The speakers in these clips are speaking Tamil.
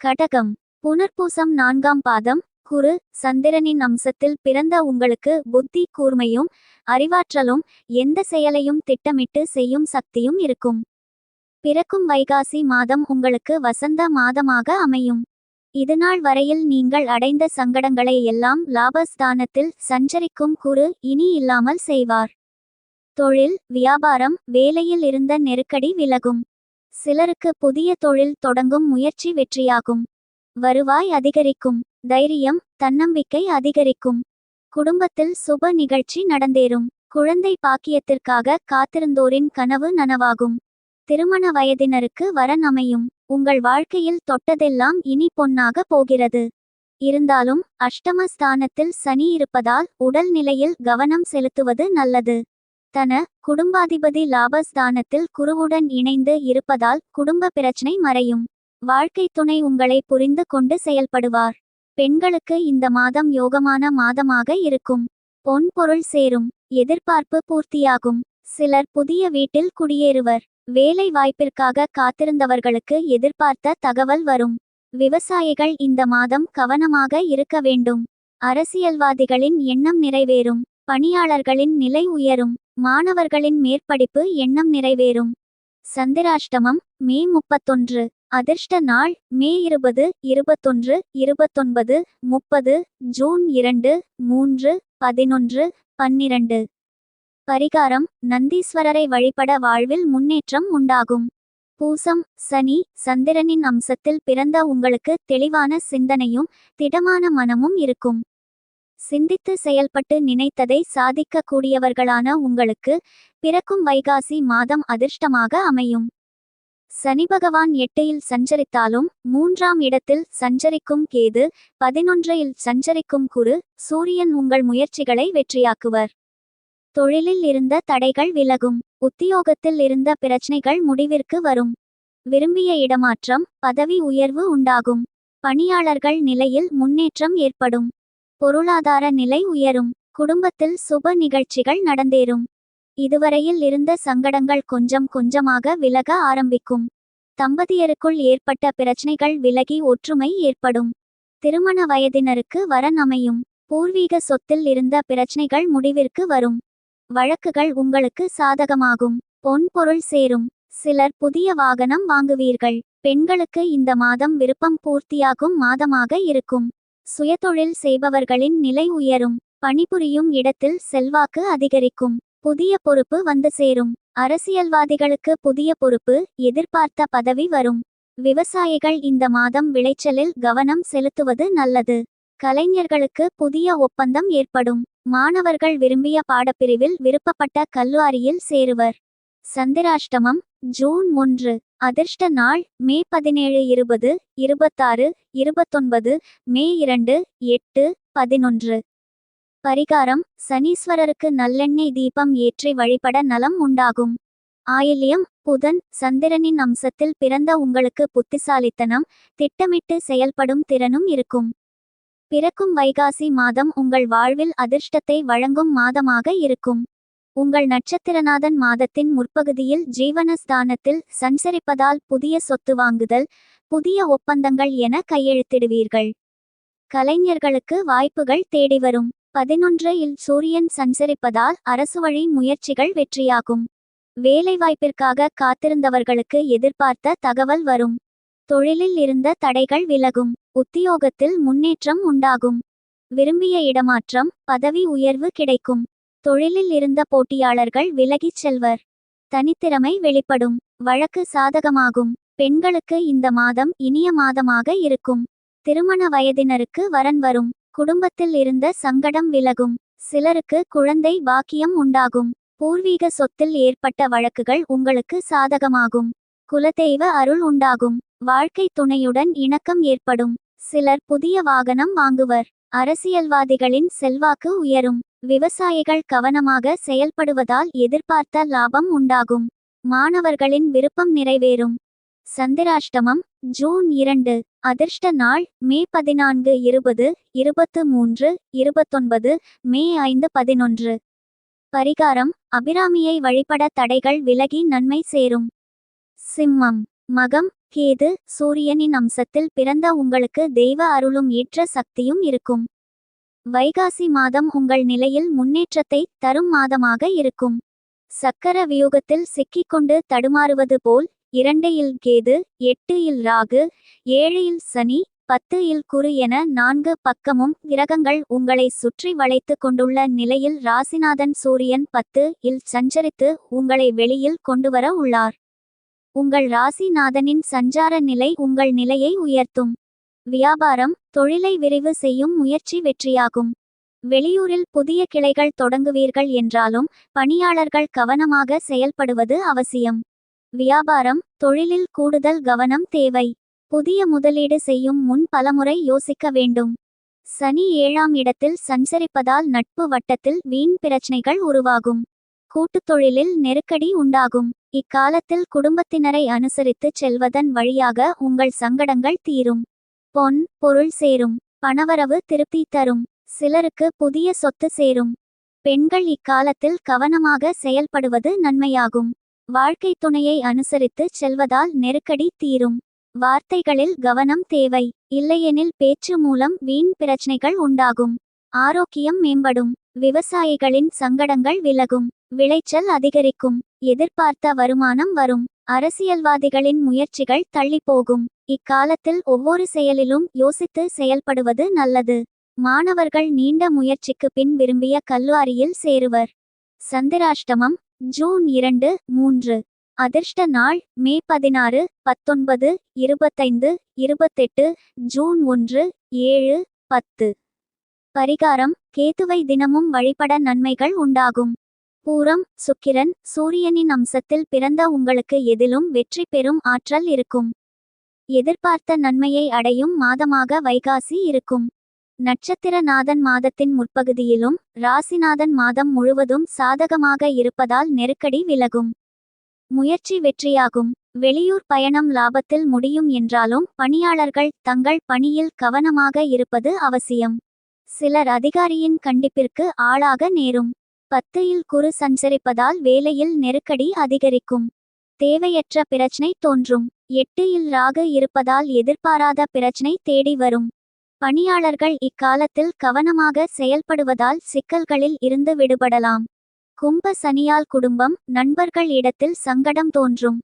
கடகம். புனர்பூசம் நான்காம் பாதம். குரு சந்திரனின் அம்சத்தில் பிறந்த உங்களுக்கு புத்தி கூர்மையும் அறிவாற்றலும் எந்த செயலையும் திட்டமிட்டு செய்யும் சக்தியும் இருக்கும். பிறக்கும் வைகாசி மாதம் உங்களுக்கு வசந்த மாதமாக அமையும். இதுநாள் வரையில் நீங்கள் அடைந்த சங்கடங்களை எல்லாம் லாபஸ்தானத்தில் சஞ்சரிக்கும் குரு இனி இல்லாமல் செய்வார். தொழில் வியாபாரம் வேலையில் இருந்த நெருக்கடி விலகும். சிலருக்கு புதிய தொழில் தொடங்கும் முயற்சி வெற்றியாகும். வருவாய் அதிகரிக்கும் தைரியம் தன்னம்பிக்கை அதிகரிக்கும். குடும்பத்தில் சுப நிகழ்ச்சி நடந்தேறும். குழந்தை பாக்கியத்திற்காக காத்திருந்தோரின் கனவு நனவாகும். திருமண வயதினருக்கு வரன் அமையும். உங்கள் வாழ்க்கையில் தொட்டதெல்லாம் இனி பொன்னாக போகிறது. இருந்தாலும் அஷ்டம ஸ்தானத்தில் சனி இருப்பதால் உடல் நிலையில் கவனம் செலுத்துவது நல்லது. தன குடும்பாதிபதி லாபஸ்தானத்தில் குருவுடன் இணைந்து இருப்பதால் குடும்ப பிரச்சனை மறையும். வாழ்க்கை துணை உங்களை புரிந்து கொண்டு செயல்படுவார். பெண்களுக்கு இந்த மாதம் யோகமான மாதமாக இருக்கும். பொன் பொருள் சேரும். எதிர்பார்ப்பு பூர்த்தியாகும். சிலர் புதிய வீட்டில் குடியேறுவர். வேலை வாய்ப்பிற்காக காத்திருந்தவர்களுக்கு எதிர்பார்த்த தகவல் வரும். விவசாயிகள் இந்த மாதம் கவனமாக இருக்க வேண்டும். அரசியல்வாதிகளின் எண்ணம் நிறைவேறும். பணியாளர்களின் நிலை உயரும். மாணவர்களின் மேற்படிப்பு எண்ணம் நிறைவேறும். சந்திராஷ்டமம் மே முப்பத்தொன்று. அதிர்ஷ்ட நாள் மே இருபது இருபத்தொன்று இருபத்தொன்பது முப்பது ஜூன் இரண்டு மூன்று பதினொன்று பன்னிரண்டு. பரிகாரம் நந்தீஸ்வரரை வழிபட வாழ்வில் முன்னேற்றம் உண்டாகும். பூசம் சனி சந்திரனின் அம்சத்தில் பிறந்த உங்களுக்கு தெளிவான சிந்தனையும் திடமான மனமும் இருக்கும். சிந்தித்து செயல்பட்டு நினைத்ததை சாதிக்க கூடியவர்களான உங்களுக்கு பிறக்கும் வைகாசி மாதம் அதிர்ஷ்டமாக அமையும். சனி பகவான் எட்டையில் சஞ்சரித்தாலும் மூன்றாம் இடத்தில் சஞ்சரிக்கும் கேது பதினொன்றையில் சஞ்சரிக்கும் குரு சூரியன் உங்கள் முயற்சிகளை வெற்றியாக்குவர். தொழிலில் இருந்த தடைகள் விலகும். உத்தியோகத்தில் இருந்த பிரச்சனைகள் முடிவிற்கு வரும். விரும்பிய இடமாற்றம் பதவி உயர்வு உண்டாகும். பணியாளர்கள் நிலையில் முன்னேற்றம் ஏற்படும். பொருளாதார நிலை உயரும். குடும்பத்தில் சுப நிகழ்ச்சிகள் நடந்தேறும். இதுவரையில் இருந்த சங்கடங்கள் கொஞ்சம் கொஞ்சமாக விலக ஆரம்பிக்கும். தம்பதியருக்குள் ஏற்பட்ட பிரச்சனைகள் விலகி ஒற்றுமை ஏற்படும். திருமண வயதினருக்கு வரன் அமையும் பூர்வீக சொத்தில் இருந்த பிரச்சனைகள் முடிவிற்கு வரும். வழக்குகள் உங்களுக்கு சாதகமாகும். பொன் பொருள் சேரும். சிலர் புதிய வாகனம் வாங்குவீர்கள். பெண்களுக்கு இந்த மாதம் விருப்பம் பூர்த்தியாகும் மாதமாக இருக்கும். சுயதொழில் செய்பவர்களின் நிலை உயரும். பணிபுரியும் இடத்தில் செல்வாக்கு அதிகரிக்கும். புதிய பொறுப்பு வந்து சேரும். அரசியல்வாதிகளுக்கு புதிய பொறுப்பு எதிர்பார்த்த பதவி வரும். விவசாயிகள் இந்த மாதம் விளைச்சலில் கவனம் செலுத்துவது நல்லது. கலைஞர்களுக்கு புதிய ஒப்பந்தம் ஏற்படும். மாணவர்கள் விரும்பிய பாடப்பிரிவில் விருப்பப்பட்ட கல்லூரியில் சேருவர். சந்திராஷ்டமம் ஜூன் ஒன்று அதிர்ஷ்ட நாள் மே பதினேழு இருபது இருபத்தாறு இருபத்தொன்பது மே இரண்டு எட்டு பதினொன்று. பரிகாரம் சனீஸ்வரருக்கு நல்லெண்ணெய் தீபம் ஏற்றி வழிபட நலம் உண்டாகும். ஆயில்யம் புதன் சந்திரனின் அம்சத்தில் பிறந்த உங்களுக்கு புத்திசாலித்தனம் திட்டமிட்டு செயல்படும் திறனும் இருக்கும். பிறக்கும் வைகாசி மாதம் உங்கள் வாழ்வில் அதிர்ஷ்டத்தை வழங்கும் மாதமாக இருக்கும். உங்கள் நட்சத்திரநாதன் மாதத்தின் முற்பகுதியில் ஜீவனஸ்தானத்தில் சஞ்சரிப்பதால் புதிய சொத்து வாங்குதல் புதிய ஒப்பந்தங்கள் என கையெழுத்திடுவீர்கள். கலைஞர்களுக்கு வாய்ப்புகள் தேடி வரும். பதினொன்று இல் சூரியன் சஞ்சரிப்பதால் அரசு வழி முயற்சிகள் வெற்றியாகும். வேலைவாய்ப்பிற்காக காத்திருந்தவர்களுக்கு எதிர்பார்த்த தகவல் வரும். தொழிலில் இருந்த தடைகள் விலகும். உத்தியோகத்தில் முன்னேற்றம் உண்டாகும். விரும்பிய இடமாற்றம் பதவி உயர்வு கிடைக்கும். தொழிலில் இருந்த போட்டியாளர்கள் விலகிச் செல்வர். தனித்திறமை வெளிப்படும். வழக்கு சாதகமாகும். பெண்களுக்கு இந்த மாதம் இனிய மாதமாக இருக்கும். திருமண வயதினருக்கு வரன் வரும். குடும்பத்தில் இருந்த சங்கடம் விலகும். சிலருக்கு குழந்தை பாக்கியம் உண்டாகும். பூர்வீக சொத்தில் ஏற்பட்ட வழக்குகள் உங்களுக்கு சாதகமாகும். குலதெய்வ அருள் உண்டாகும். வாழ்க்கை துணையுடன் இணக்கம் ஏற்படும். சிலர் புதிய வாகனம் வாங்குவர். அரசியல்வாதிகளின் செல்வாக்கு உயரும். விவசாயிகள் கவனமாக செயல்படுவதால் எதிர்பார்த்த லாபம் உண்டாகும். மாணவர்களின் விருப்பம் நிறைவேறும். சந்திராஷ்டமம் ஜூன் இரண்டு அதிர்ஷ்ட நாள் மே பதினான்கு இருபது இருபத்து மூன்று இருபத்தொன்பது மே ஐந்து பதினொன்று. பரிகாரம் அபிராமியை வழிபட தடைகள் விலகி நன்மை சேரும். சிம்மம் மகம் கேது சூரியனின் அம்சத்தில் பிறந்த உங்களுக்கு தெய்வ அருளும் ஏற்ற சக்தியும் இருக்கும். வைகாசி மாதம் உங்கள் நிலையில் முன்னேற்றத்தை தரும் மாதமாக இருக்கும். சக்கர வியூகத்தில் சிக்கிக்கொண்டு தடுமாறுவது போல் இரண்டு இல் கேது எட்டு இல் ராகு ஏழு இல் சனி பத்து இல் குரு என நான்கு பக்கமும் கிரகங்கள் உங்களை சுற்றி வளைத்து கொண்டுள்ள நிலையில் ராசிநாதன் சூரியன் பத்து இல் சஞ்சரித்து உங்களை வெளியில் கொண்டுவர உள்ளார். உங்கள் ராசிநாதனின் சஞ்சார நிலை உங்கள் நிலையை உயர்த்தும். வியாபாரம் தொழிலை விரைவு செய்யும் முயற்சி வெற்றியாகும். வெளியூரில் புதிய கிளைகள் தொடங்குவீர்கள் என்றாலும் பணியாளர்கள் கவனமாக செயல்படுவது அவசியம். வியாபாரம் தொழிலில் கூடுதல் கவனம் தேவை. புதிய முதலீடு செய்யும் முன் பலமுறை யோசிக்க வேண்டும். சனி ஏழாம் இடத்தில் சஞ்சரிப்பதால் நட்பு வட்டத்தில் வீண் பிரச்சனைகள் உருவாகும். கூட்டுத் தொழிலில் நெருக்கடி உண்டாகும். இக்காலத்தில் குடும்பத்தினரை அனுசரித்துச் செல்வதன் வழியாக உங்கள் சங்கடங்கள் தீரும். பொன் பொருள் சேரும் பணவரவு திருப்தி தரும் சிலருக்கு புதிய சொத்து சேரும். பெண்கள் இக்காலத்தில் கவனமாக செயல்படுவது நன்மையாகும். வாழ்க்கை துணையை அனுசரித்து செல்வதால் நெருக்கடி தீரும். வார்த்தைகளில் கவனம் தேவை இல்லையெனில் பேச்சு மூலம் வீண் பிரச்சனைகள் உண்டாகும். ஆரோக்கியம் மேம்படும் விவசாயிகளின் சங்கடங்கள் விலகும் விளைச்சல் அதிகரிக்கும் எதிர்பார்த்த வருமானம் வரும். அரசியல்வாதிகளின் முயற்சிகள் தள்ளிப்போகும். இக்காலத்தில் ஒவ்வொரு செயலிலும் யோசித்து செயல்படுவது நல்லது. மாணவர்கள் நீண்ட முயற்சிக்கு பின் விரும்பிய கல்லூரியில் சேருவர். சந்திராஷ்டமம் ஜூன் இரண்டு மூன்று. அதிர்ஷ்ட நாள் மே பதினாறு பத்தொன்பது இருபத்தைந்து இருபத்தெட்டு ஜூன் ஒன்று ஏழு பத்து. பரிகாரம் கேதுவை தினமும் வழிபட நன்மைகள் உண்டாகும். பூரம் சுக்கிரன் சூரியனின் அம்சத்தில் பிறந்த உங்களுக்கு எதிலும் வெற்றி பெறும் ஆற்றல் இருக்கும். எதிர்பார்த்த நன்மையை அடையும் மாதமாக வைகாசி இருக்கும். நட்சத்திரநாதன் மாதத்தின் முற்பகுதியிலும் ராசிநாதன் மாதம் முழுவதும் சாதகமாக இருப்பதால் நெருக்கடி விலகும். முயற்சி வெற்றியாகும். வெளியூர் பயணம் லாபத்தில் முடியும் என்றாலும் பணியாளர்கள் தங்கள் பணியில் கவனமாக இருப்பது அவசியம். சிலர் அதிகாரியின் கண்டிப்பிற்கு ஆளாக நேரும். பத்தையில் குறு சஞ்சரிப்பதால் வேலையில் நெருக்கடி அதிகரிக்கும். தேவையற்ற பிரச்சனை தோன்றும். எட்டு இல் ராகு இருப்பதால் எதிர்பாராத பிரச்சனை தேடி வரும். பணியாளர்கள் இக்காலத்தில் கவனமாக செயல்படுவதால் சிக்கல்களில் இருந்து விடுபடலாம். கும்ப சனியால் குடும்பம் நண்பர்கள் இடத்தில் சங்கடம் தோன்றும்.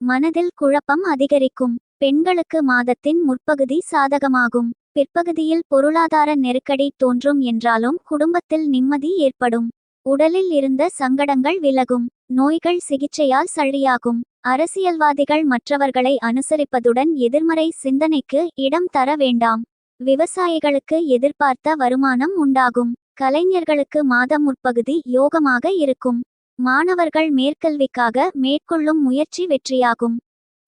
மனதில் குழப்பம் அதிகரிக்கும். பெண்களுக்கு மாதத்தின் முற்பகுதி சாதகமாகும். பிற்பகுதியில் பொருளாதார நெருக்கடி தோன்றும் என்றாலும் குடும்பத்தில் நிம்மதி ஏற்படும். உடலில் இருந்த சங்கடங்கள் விலகும். நோய்கள் சிகிச்சையால் சரியாகும் அரசியல்வாதிகள் மற்றவர்களை அனுசரிப்பதுடன் எதிர்மறை சிந்தனைக்கு இடம் தர வேண்டாம். விவசாயிகளுக்கு எதிர்பார்த்த வருமானம் உண்டாகும். கலைஞர்களுக்கு மாதம் முற்பகுதி யோகமாக இருக்கும். மாணவர்கள் மேற்கல்விக்காக மேற்கொள்ளும் முயற்சி வெற்றியாகும்.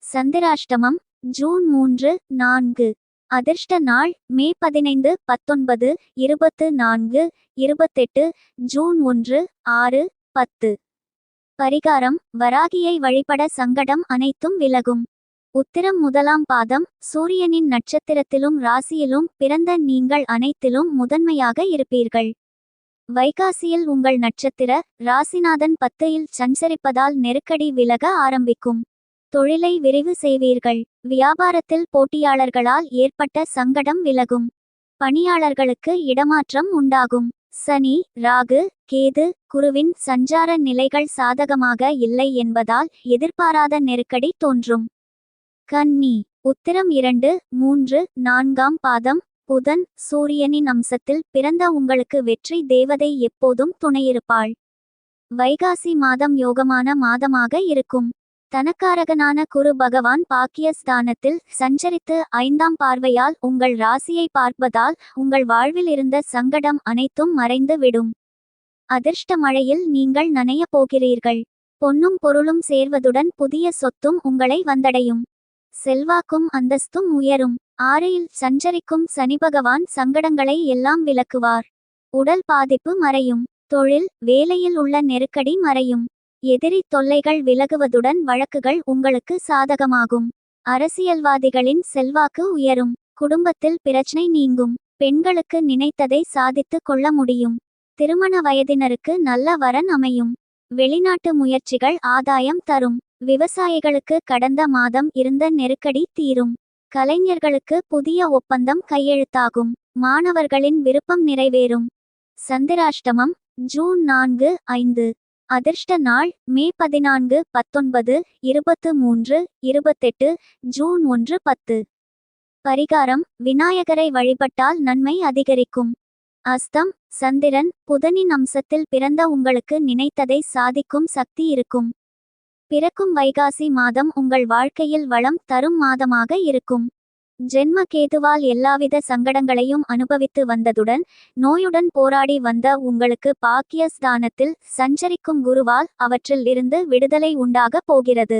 சந்திராஷ்டமம் ஜூன் மூன்று நான்கு. அதிர்ஷ்ட நாள் மே பதினைந்து பத்தொன்பது இருபத்து நான்கு இருபத்தெட்டு ஜூன் ஒன்று ஆறு பத்து. பரிகாரம் வராகியை வழிபட சங்கடம் அனைத்தும் விலகும். உத்திரம் முதலாம் பாதம் சூரியனின் நட்சத்திரத்திலும் ராசியிலும் பிறந்த நீங்கள் அனைத்திலும் முதன்மையாக இருப்பீர்கள். வைகாசியில் உங்கள் நட்சத்திர ராசிநாதன் பத்தையில் சஞ்சரிப்பதால் நெருக்கடி விலக ஆரம்பிக்கும். தொழிலை விரைவு செய்வீர்கள். வியாபாரத்தில் போட்டியாளர்களால் ஏற்பட்ட சங்கடம் விலகும். பணியாளர்களுக்கு இடமாற்றம் உண்டாகும். சனி ராகு கேது குருவின் சஞ்சார நிலைகள் சாதகமாக இல்லை என்பதால் எதிர்பாராத நெருக்கடி தோன்றும். கன்னி உத்திரம் இரண்டு மூன்று நான்காம் பாதம் புதன் சூரியனின் அம்சத்தில் பிறந்த உங்களுக்கு வெற்றி தேவதை எப்போதும் துணையிருப்பாள். வைகாசி மாதம் யோகமான மாதமாக இருக்கும். தனக்காரகனான குரு பகவான் பாக்கியஸ்தானத்தில் சஞ்சரித்து ஐந்தாம் பார்வையால் உங்கள் ராசியை பார்ப்பதால் உங்கள் வாழ்வில் இருந்த சங்கடம் அனைத்தும் மறைந்து விடும். அதிர்ஷ்ட மழையில் நீங்கள் நனையப் போகிறீர்கள். பொன்னும் பொருளும் சேர்வதுடன் புதிய சொத்தும் உங்களை வந்தடையும். செல்வாக்கும் அந்தஸ்தும் உயரும். ஆறையில் சஞ்சரிக்கும் சனி பகவான் சங்கடங்களை எல்லாம் விளக்குவார். உடல் பாதிப்பு மறையும். தொழில் வேலையில் உள்ள நெருக்கடி மறையும். எதிரி தொல்லைகள் விலகுவதுடன் வழக்குகள் உங்களுக்கு சாதகமாகும். அரசியல்வாதிகளின் செல்வாக்கு உயரும். குடும்பத்தில் பிரச்சனை நீங்கும். பெண்களுக்கு நினைத்ததை சாதித்து கொள்ள முடியும். திருமண வயதினருக்கு நல்ல வரன் அமையும். வெளிநாட்டு முயற்சிகள் ஆதாயம் தரும். விவசாயிகளுக்கு கடந்த மாதம் இருந்த நெருக்கடி தீரும். கலைஞர்களுக்கு புதிய ஒப்பந்தம் கையெழுத்தாகும். மாணவர்களின் விருப்பம் நிறைவேறும். சந்திராஷ்டமம் ஜூன் நான்கு ஐந்து. அதிர்ஷ்ட நாள் மே பதினான்கு பத்தொன்பது இருபத்து மூன்று இருபத்தெட்டு ஜூன் ஒன்று பத்து. பரிகாரம் விநாயகரை வழிபட்டால் நன்மை அதிகரிக்கும். அஸ்தம் சந்திரன் புதனின் அம்சத்தில் பிறந்த உங்களுக்கு நினைத்ததை சாதிக்கும் சக்தி இருக்கும். பிறக்கும் வைகாசி மாதம் உங்கள் வாழ்க்கையில் வளம் தரும் மாதமாக இருக்கும். ஜென்ம கேதுவால் எல்லாவித சங்கடங்களையும் அனுபவித்து வந்ததுடன் நோயுடன் போராடி வந்த உங்களுக்கு பாக்கியஸ்தானத்தில் சஞ்சரிக்கும் குருவால் அவற்றில் இருந்து விடுதலை உண்டாக போகிறது.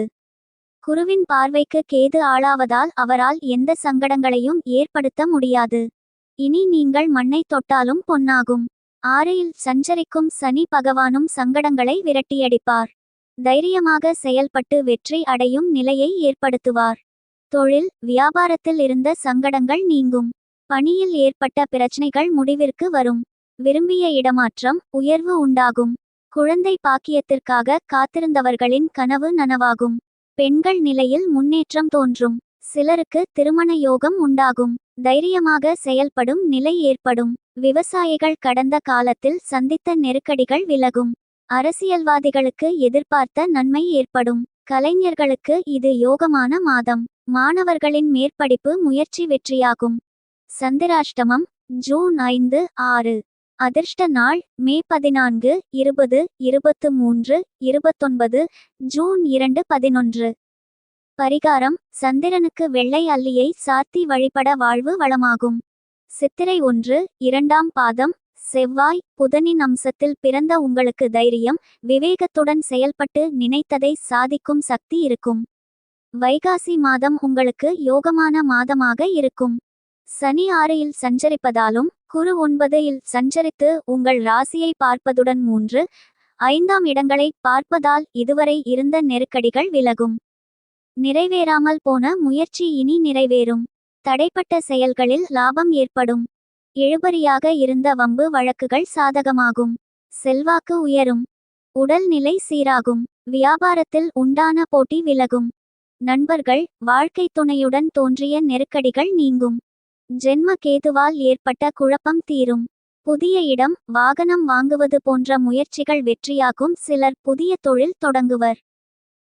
குருவின் பார்வைக்கு கேது ஆளாவதால் அவரால் எந்த சங்கடங்களையும் ஏற்படுத்த முடியாது. இனி நீங்கள் மண்ணை தொட்டாலும் பொன்னாகும். ஆறையில் சஞ்சரிக்கும் சனி பகவானும் சங்கடங்களை விரட்டியடிப்பார். தைரியமாக செயல்பட்டு வெற்றி அடையும் நிலையை ஏற்படுத்துவார். தொழில் வியாபாரத்தில் இருந்த சங்கடங்கள் நீங்கும். பணியில் ஏற்பட்ட பிரச்சனைகள் முடிவிற்கு வரும். விரும்பிய இடமாற்றம் உயர்வு உண்டாகும். குழந்தை பாக்கியத்திற்காக காத்திருந்தவர்களின் கனவு நனவாகும். பெண்கள் நிலையில் முன்னேற்றம் தோன்றும். சிலருக்கு திருமண யோகம் உண்டாகும். தைரியமாக செயல்படும் நிலை ஏற்படும். விவசாயிகள் கடந்த காலத்தில் சந்தித்த நெருக்கடிகள் விலகும். அரசியல்வாதிகளுக்கு எதிர்பார்த்த நன்மை ஏற்படும். கலைஞர்களுக்கு இது யோகமான மாதம். மாணவர்களின் மேற்படிப்பு முயற்சி வெற்றியாகும். சந்திராஷ்டமம் ஜூன் ஐந்து ஆறு. அதிர்ஷ்ட நாள் மே பதினான்கு இருபது இருபத்து மூன்று இருபத்தொன்பது ஜூன் இரண்டு பதினொன்று. பரிகாரம் சந்திரனுக்கு வெள்ளை அல்லியை சாத்தி வழிபட வாழ்வு வளமாகும். சித்திரை ஒன்று இரண்டாம் பாதம் செவ்வாய் புதனின் அம்சத்தில் பிறந்த உங்களுக்கு தைரியம் விவேகத்துடன் செயல்பட்டு நினைத்ததை சாதிக்கும் சக்தி இருக்கும். வைகாசி மாதம் உங்களுக்கு யோகமான மாதமாக இருக்கும். சனி ஆறையில் சஞ்சரிப்பதாலும் குரு ஒன்பதில் சஞ்சரித்து உங்கள் ராசியை பார்ப்பதுடன் மூன்று ஐந்தாம் இடங்களை பார்ப்பதால் இதுவரை இருந்த நெருக்கடிகள் விலகும். நிறைவேறாமல் போன முயற்சி இனி நிறைவேறும். தடைப்பட்ட செயல்களில் லாபம் ஏற்படும். இழுபறியாக இருந்த வம்பு வழக்குகள் சாதகமாகும். செல்வாக்கு உயரும். உடல்நிலை சீராகும். வியாபாரத்தில் உண்டான போட்டி விலகும். நண்பர்கள் வாழ்க்கை துணையுடன் தோன்றிய நெருக்கடிகள் நீங்கும். ஜென்ம கேதுவால் ஏற்பட்ட குழப்பம் தீரும். புதிய இடம் வாகனம் வாங்குவது போன்ற முயற்சிகள் வெற்றியாகும் சிலர் புதிய தொழில் தொடங்குவர்.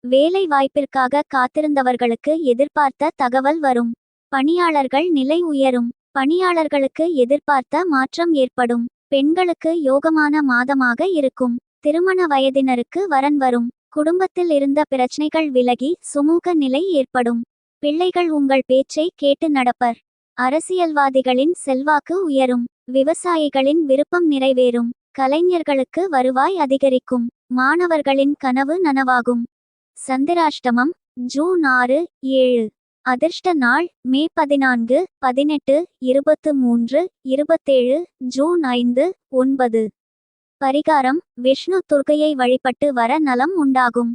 வேலை வாய்ப்பிற்காக காத்திருந்தவர்களுக்கு எதிர்பார்த்த தகவல் வரும். பணியாளர்கள் நிலை உயரும். பணியாளர்களுக்கு எதிர்பார்த்த மாற்றம் ஏற்படும். பெண்களுக்கு யோகமான மாதமாக இருக்கும். திருமண வயதினருக்கு வரன் வரும். குடும்பத்தில் இருந்த பிரச்சனைகள் விலகி சுமூக நிலை ஏற்படும். பிள்ளைகள் உங்கள் பேச்சை கேட்டு நடப்பர். அரசியல்வாதிகளின் செல்வாக்கு உயரும். விவசாயிகளின் விருப்பம் நிறைவேறும். கலைஞர்களுக்கு வருவாய் அதிகரிக்கும். மாணவர்களின் கனவு நனவாகும். சந்திராஷ்டமம் ஜூன் ஆறு ஏழு. அதிர்ஷ்ட நாள் மே பதினான்கு பதினெட்டு இருபத்து மூன்று இருபத்தேழு ஜூன் ஐந்து ஒன்பது. பரிகாரம் விஷ்ணு துர்க்கையை வழிபட்டு வர நலம் உண்டாகும்.